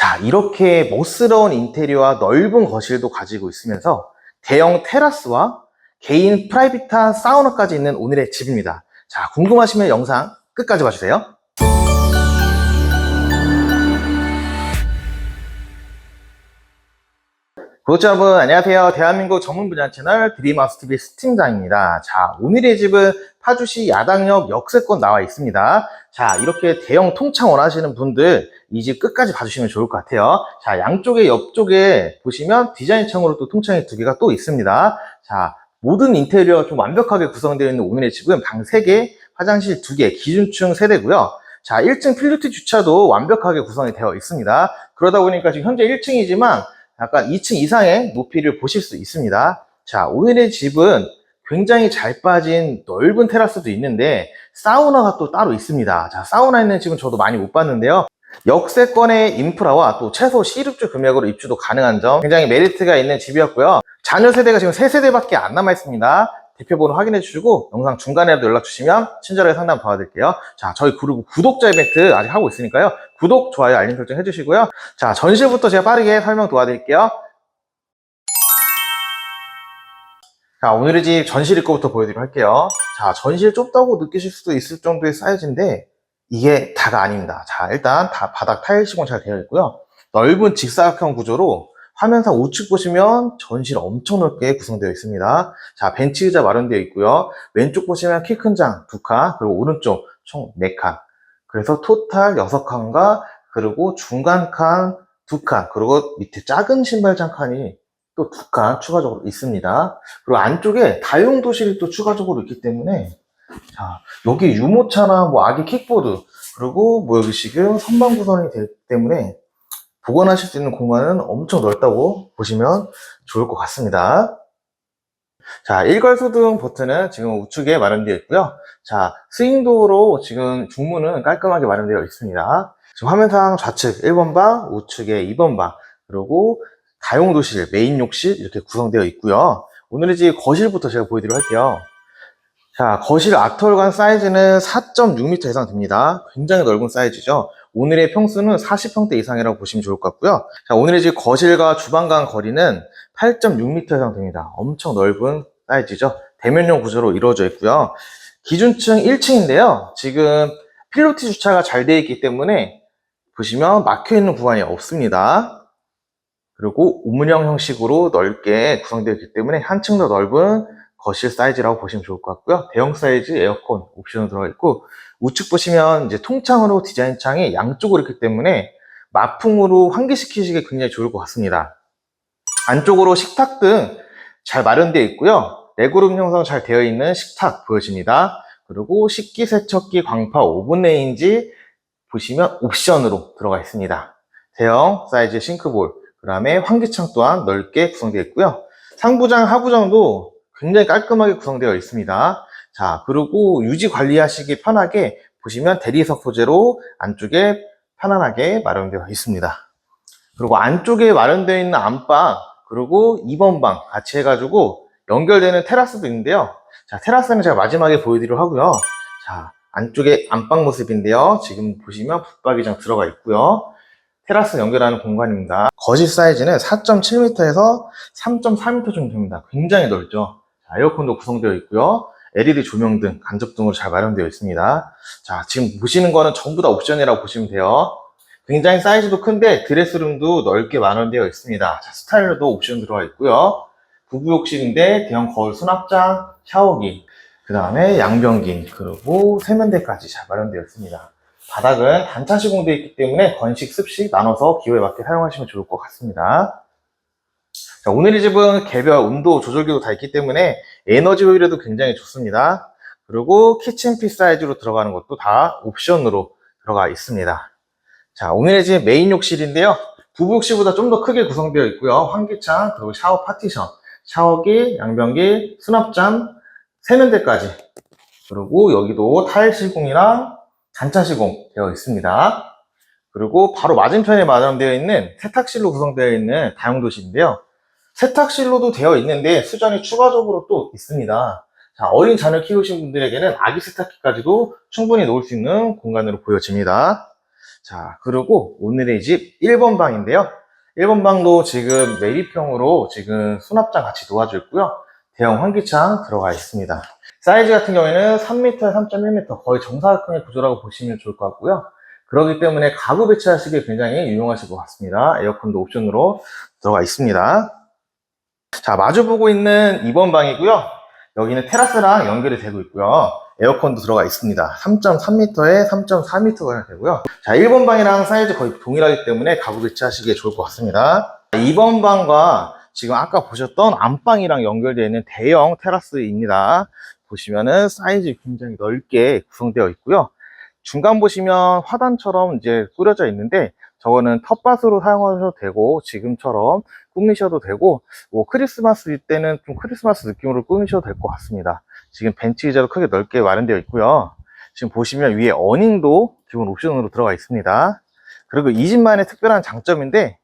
자, 이렇게 멋스러운 인테리어와 넓은 거실도 가지고 있으면서 대형 테라스와 개인 프라이빗한 사우나까지 있는 오늘의 집입니다. 자, 궁금하시면 영상 끝까지 봐주세요. 구독자 여러분 안녕하세요. 대한민국 전문 분야 채널 드림하우스TV 스팀장입니다. 자 오늘의 집은 파주시 야당역 역세권 나와 있습니다. 자 이렇게 대형 통창 원하시는 분들 이 집 끝까지 봐주시면 좋을 것 같아요. 자 양쪽에 옆쪽에 보시면 디자인 창으로 또 통창이 두 개가 또 있습니다. 자 모든 인테리어가 좀 완벽하게 구성되어 있는 오늘의 집은 방 3개, 화장실 2개, 기준층 세대고요. 자 1층 필리트 주차도 완벽하게 구성이 되어 있습니다. 그러다 보니까 지금 현재 1층이지만 약간 2층 이상의 높이를 보실 수 있습니다. 자, 오늘의 집은 굉장히 잘 빠진 넓은 테라스도 있는데 사우나가 또 따로 있습니다. 자, 사우나 있는 집은 저도 많이 못 봤는데요. 역세권의 인프라와 또 최소 실입주 금액으로 입주도 가능한 점 굉장히 메리트가 있는 집이었고요. 자녀 세대가 지금 3세대밖에 안 남아 있습니다. 대표번호 확인해 주시고 영상 중간에라도 연락 주시면 친절하게 상담 도와드릴게요. 자, 저희 그리고 구독자 이벤트 아직 하고 있으니까요. 구독, 좋아요, 알림 설정 해주시고요. 자, 전실부터 제가 빠르게 설명 도와드릴게요. 자, 오늘의 집 전실 입구부터 보여드리도록 할게요. 자, 전실 좁다고 느끼실 수도 있을 정도의 사이즈인데 이게 다가 아닙니다. 자, 일단 다 바닥 타일 시공 잘 되어 있고요. 넓은 직사각형 구조로 화면상 우측 보시면 전실 엄청 넓게 구성되어 있습니다. 자, 벤치 의자 마련되어 있고요. 왼쪽 보시면 키 큰장두 칸, 그리고 오른쪽 총네 칸. 그래서 토탈 여섯 칸과 그리고 중간 칸두 칸, 그리고 밑에 작은 신발장 칸이 또두칸 추가적으로 있습니다. 그리고 안쪽에 다용 도실이 또 추가적으로 있기 때문에 자, 여기 유모차나 뭐 아기 킥보드, 그리고 뭐 여기 지금 선반 구성이 되기 때문에 보관하실 수 있는 공간은 엄청 넓다고 보시면 좋을 것 같습니다. 자, 일괄소 등 버튼은 지금 우측에 마련되어 있고요. 자, 스윙도어로 지금 중문은 깔끔하게 마련되어 있습니다. 지금 화면상 좌측 1번 방, 우측에 2번 방, 그리고 다용도실, 메인 욕실 이렇게 구성되어 있고요. 오늘의 집 거실부터 제가 보여드리도록 할게요. 자, 거실 아트홀관 사이즈는 4.6m 이상 됩니다. 굉장히 넓은 사이즈죠. 오늘의 평수는 40평대 이상이라고 보시면 좋을 것 같고요. 자, 오늘의 집 거실과 주방 간 거리는 8.6m 이상 됩니다. 엄청 넓은 사이즈죠. 대면용 구조로 이루어져 있고요. 기준층 1층인데요. 지금 필로티 주차가 잘 되어 있기 때문에 보시면 막혀 있는 구간이 없습니다. 그리고 우문형 형식으로 넓게 구성되어 있기 때문에 한층 더 넓은 거실 사이즈라고 보시면 좋을 것 같고요. 대형 사이즈 에어컨 옵션으로 들어가 있고 우측 보시면 이제 통창으로 디자인 창이 양쪽으로 있기 때문에 마풍으로 환기시키시기 굉장히 좋을 것 같습니다. 안쪽으로 식탁 등 잘 마련되어 있고요. 레그룸 형성 잘 되어 있는 식탁 보여집니다. 그리고 식기세척기, 광파, 오븐 레인지 보시면 옵션으로 들어가 있습니다. 대형 사이즈 싱크볼, 그 다음에 환기창 또한 넓게 구성되어 있고요. 상부장, 하부장도 굉장히 깔끔하게 구성되어 있습니다. 자, 그리고 유지 관리하시기 편하게 보시면 대리석 소재로 안쪽에 편안하게 마련되어 있습니다. 그리고 안쪽에 마련되어 있는 안방, 그리고 2번 방 같이 해가지고 연결되는 테라스도 있는데요. 자, 테라스는 제가 마지막에 보여드리도록 하고요. 자, 안쪽에 안방 모습인데요. 지금 보시면 붙박이장 들어가 있고요. 테라스 연결하는 공간입니다. 거실 사이즈는 4.7m에서 3.4m 정도 됩니다. 굉장히 넓죠. 자, 에어컨도 구성되어 있고요. LED 조명 등, 간접 등으로 잘 마련되어 있습니다. 자, 지금 보시는 거는 전부 다 옵션이라고 보시면 돼요. 굉장히 사이즈도 큰데 드레스룸도 넓게 마련되어 있습니다. 자, 스타일러도 옵션 들어가 있고요. 부부 욕실인데 대형 거울 수납장, 샤워기, 그 다음에 양변기, 그리고 세면대까지 잘 마련되어 있습니다. 바닥은 단차 시공되어 있기 때문에 건식, 습식 나눠서 기호에 맞게 사용하시면 좋을 것 같습니다. 자, 오늘의 집은 개별 온도 조절기도 다 있기 때문에 에너지 효율에도 굉장히 좋습니다. 그리고 키친핏 사이즈로 들어가는 것도 다 옵션으로 들어가 있습니다. 자, 오늘의 집 메인 욕실인데요. 부부 욕실보다 좀 더 크게 구성되어 있고요. 환기창, 그리고 샤워 파티션, 샤워기, 양변기, 수납장, 세면대까지. 그리고 여기도 타일 시공이랑 단차 시공 되어 있습니다. 그리고 바로 맞은편에 마련되어 있는 세탁실로 구성되어 있는 다용도실인데요. 세탁실로도 되어 있는데 수전이 추가적으로 또 있습니다. 자, 어린 자녀 키우신 분들에게는 아기 세탁기까지도 충분히 놓을 수 있는 공간으로 보여집니다. 자, 그리고 오늘의 집 1번 방인데요. 1번 방도 지금 매립형으로 지금 수납장 같이 놓아져 있고요. 대형 환기창 들어가 있습니다. 사이즈 같은 경우에는 3m에 3.1m 거의 정사각형의 구조라고 보시면 좋을 것 같고요. 그렇기 때문에 가구 배치하시기에 굉장히 유용하실 것 같습니다. 에어컨도 옵션으로 들어가 있습니다. 자, 마주 보고 있는 2번 방이고요. 여기는 테라스랑 연결이 되고 있고요. 에어컨도 들어가 있습니다. 3.3m에 3.4m가 되고요. 자, 1번 방이랑 사이즈 거의 동일하기 때문에 가구 배치하시기에 좋을 것 같습니다. 2번 방과 지금 아까 보셨던 안방이랑 연결되어 있는 대형 테라스입니다. 보시면은 사이즈 굉장히 넓게 구성되어 있고요. 중간 보시면 화단처럼 이제 꾸려져 있는데 저거는 텃밭으로 사용하셔도 되고 지금처럼 꾸미셔도 되고 뭐 크리스마스 때는 좀 크리스마스 느낌으로 꾸미셔도 될 것 같습니다. 지금 벤치 의자도 크게 넓게 마련되어 있고요. 지금 보시면 위에 어닝도 기본 옵션으로 들어가 있습니다. 그리고 이 집만의 특별한 장점인데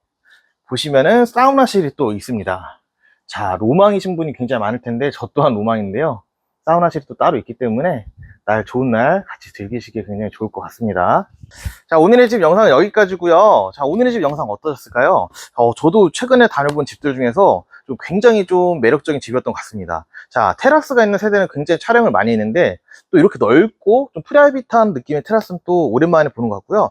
보시면은 사우나실이 또 있습니다. 자, 로망이신 분이 굉장히 많을 텐데 저 또한 로망인데요. 사우나실이 또 따로 있기 때문에 날 좋은 날 같이 즐기시기에 굉장히 좋을 것 같습니다. 자, 오늘의 집 영상은 여기까지고요. 자, 오늘의 집 영상 어떠셨을까요? 어, 저도 최근에 다녀본 집들 중에서 좀 굉장히 좀 매력적인 집이었던 것 같습니다. 자, 테라스가 있는 세대는 굉장히 촬영을 많이 했는데 또 이렇게 넓고 좀 프라이빗한 느낌의 테라스는 또 오랜만에 보는 것 같고요.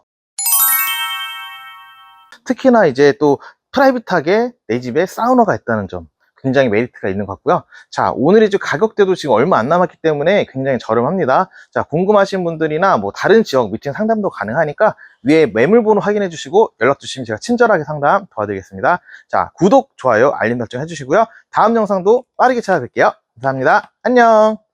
특히나 이제 또 프라이빗하게 내 집에 사우나가 있다는 점 굉장히 메리트가 있는 것 같고요. 자, 오늘의 집 가격대도 지금 얼마 안 남았기 때문에 굉장히 저렴합니다. 자, 궁금하신 분들이나 뭐 다른 지역 미팅 상담도 가능하니까 위에 매물번호 확인해 주시고 연락 주시면 제가 친절하게 상담 도와드리겠습니다. 자, 구독, 좋아요, 알림 설정 해주시고요. 다음 영상도 빠르게 찾아뵐게요. 감사합니다. 안녕!